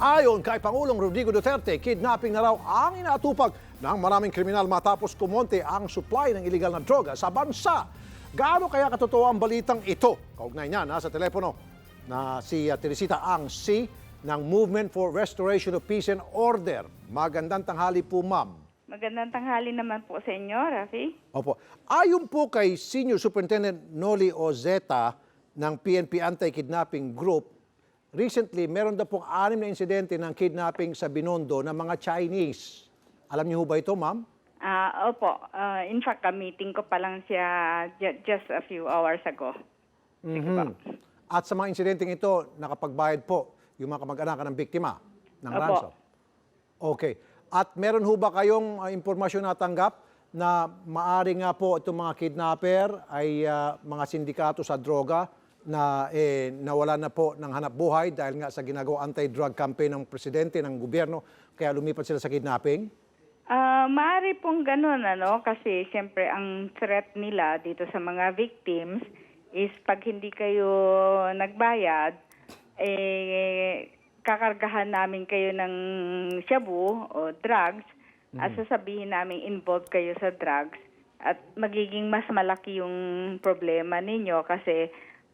Ayon kay Pangulong Rodrigo Duterte, kidnapping na raw ang inaatupag ng maraming kriminal matapos kumonte ang supply ng illegal na droga sa bansa. Gaano kaya katotoo ang balitang ito? Kaugnay niya, nasa telepono na si uh, Teresita Ang Si ng Movement for Restoration of Peace and Order. Magandang tanghali po, ma'am. Magandang tanghali naman po sa inyo, Rafi. Opo. Ayon po kay Senior Superintendent Noli Ozeta ng PNP Anti-Kidnapping Group, recently meron daw pong anim na insidente ng kidnapping sa Binondo ng mga Chinese. Alam niyo ho ba ito, ma'am? Ah, opo, ah, in fact, meeting ko pa lang siya ju- just a few hours ago. Mhm. At sa mga insidenteng ito, nakapagbayad po yung mga kamag-anak ng biktima ng Opo. ransom. Okay. At meron ho ba kayong ah, impormasyon na tanggap na maari nga po itong mga kidnapper ay ah, mga sindikato sa droga na eh, nawala na po ng hanap buhay dahil nga sa ginagawa anti-drug campaign ng presidente ng gobyerno. Kaya lumipat sila sa kidnapping? Ah, maaari pong ganun, ano, kasi siyempre ang threat nila dito sa mga victims is pag hindi kayo nagbayad, eh, kakargahan namin kayo ng shabu o drugs. At sasabihin namin involved kayo sa drugs. At magiging mas malaki yung problema ninyo kasi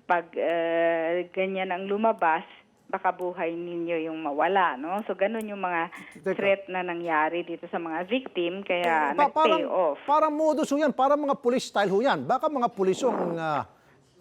pag eh, ganyan ang lumabas, baka buhay ninyo yung mawala, no? So, ganun yung mga Teka. threat na nangyari dito sa mga victim, kaya Pa- nag-pay parang, off. Parang modus ho yan, parang mga police style ho yan. Baka mga pulisong ah,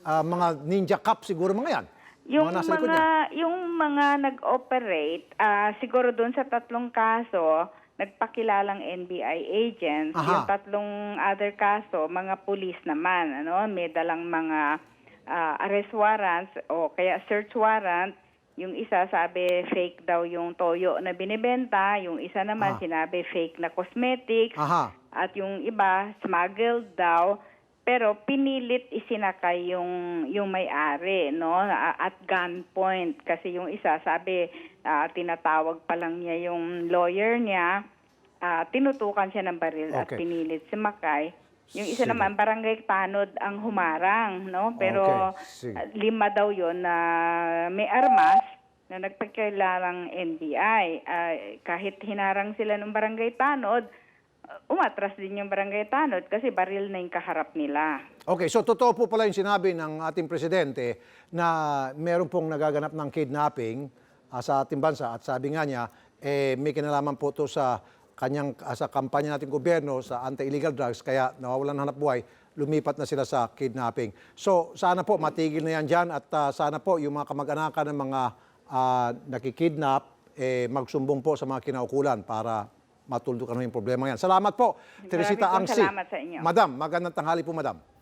ah, mga ninja cop siguro mga yan. Yung nasa likod mga, niya. yung mga nag-operate, ah, siguro doon sa tatlong kaso, nagpakilalang NBI agents. Aha. Yung tatlong other kaso, mga police naman, ano, may dalang mga ah, arrest warrants o kaya search warrant. Yung isa sabi fake daw yung toyo na binibenta, yung isa naman Ah. sinabi fake na cosmetics. Aha. At yung iba, smuggled daw, pero pinilit isinakay yung, yung may-ari, no? At gunpoint. Kasi yung isa, sabi, ah, tinatawag pa lang niya yung lawyer niya, ah, tinutukan siya ng baril at Okay. pinilit sumakay. Yung isa Sige. naman, barangay tanod ang humarang, no? Pero Okay, sige. lima daw yon na may armas na nagpakilalang NBI. Ah, kahit hinarang sila ng barangay tanod, ah, umatras din yung barangay tanod kasi baril na yung kaharap nila. Okay, so totoo po pala yung sinabi ng ating presidente na meron pong nagaganap ng kidnapping ah, sa ating bansa at sabi nga niya, eh, may kinalaman po to sa kanyang ah, sa kampanya nating gobyerno sa anti-illegal drugs kaya nawawalan ng hanap buhay, lumipat na sila sa kidnapping. So sana po matigil na yan dyan at ah, sana po yung mga kamag-anakan ng mga ah, nakikidnap eh, magsumbong po sa mga kinaukulan para matuldukan yung problema yan. Salamat po, Teresita Angsi. salamat sa inyo. Madam, magandang tanghali po, madam.